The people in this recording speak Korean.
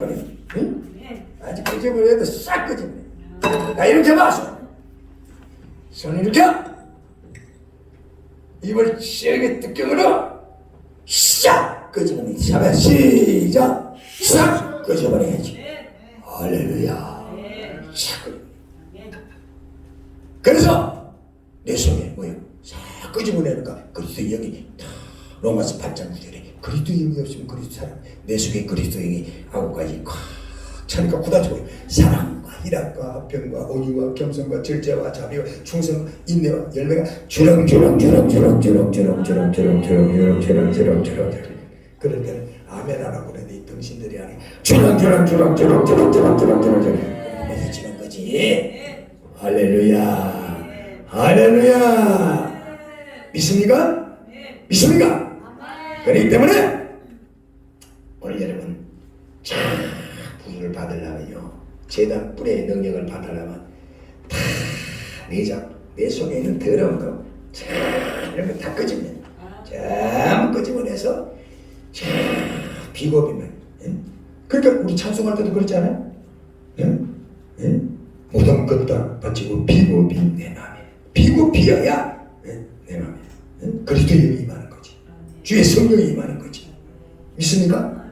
응? 아직 끄집어내도 싹 끄집어내. 자, 이렇게 봐. 손 이렇게. 입을 세게 뜯겨으로 싹 끄집어내. 잡아. 시작. 싹 끄집어내야지. 할렐루야. 싹 끄- 그래서 내 속에 뭐야? 싹 끄집어내니까 그리스도 영이 다 로마서 8장 9절에 그리스도 영이 없으면 그리스도 사람 내 속에 그리스도 영이 아홉 가지 꽉 차니까 굳어지고 사랑과 희락과 병과 온유와 겸손과 절제와 자비와 충성과 인내와 열매가 주렁주렁 주렁주렁 주렁 주렁 주렁 주렁 주렁 주렁 주렁 주렁 주렁 그럴 때는 아멘 하라고 그러는데 이 당신들이 아니 주렁주렁 주렁 주렁 주렁 주렁 주렁 주렁 주렁 맺어지는 거지 할렐루야 할렐루야 믿습니까? 믿습니까? 그렇기 때문에 오늘 여러분 자 부를 받으려면요 재단 뿔의 능력을 받으려면 다내장내 속에 있는 더러운 거자 이런 거다 끄집내 전부 끄집어내서 자 비겁이면 예? 그러니까 우리 찬송할 때도 그렇잖아요 예? 예? 모든 것다 바치고 비고비 내 맘에 비고비어야 예? 내 예? 그리스도의 임하는 거지 주의 성령이 임하는 거지 믿습니까?